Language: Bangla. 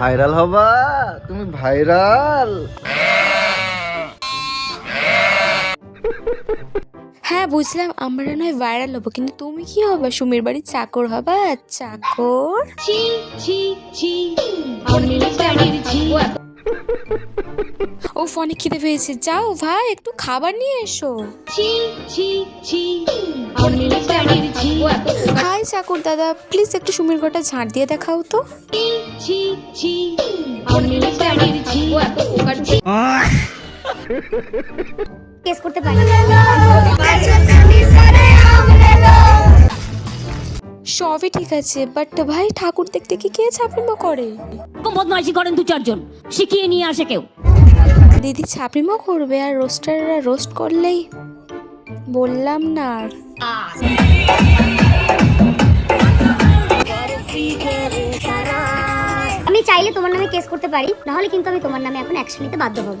ভাইরাল হবা? তুমি ভাইরাল। হ্যাঁ বুঝলাম আমরা নয় ভাইরাল হব কিন্তু তুমি কি হবে? সুমির বাড়ির চাকর হবা? চাকর? ও ফোনে খিদে পেয়েছে। যাও ভাই একটু খাবার নিয়ে এসো। চাকর দাদা প্লিজ একটু সুমির ঘরটা ঝাড় দিয়ে দেখাও তো। কেস করতে পারি? সবই ঠিক আছে বাট ভাই ঠাকুর দেখতে কি কে ছাপড়িমো করে? বদমাইশি করেন দু চারজন শিখিয়ে নিয়ে আসে কেউ। দিদি ছাপড়িমো করবে আর রোস্টাররা রোস্ট করলেই বললাম না আর। আমি চাইলে তোমার নামে কেস করতে পারি, নাহলে কিন্তু আমি তোমার নামে এখন অ্যাকশন নিতে বাধ্য হব।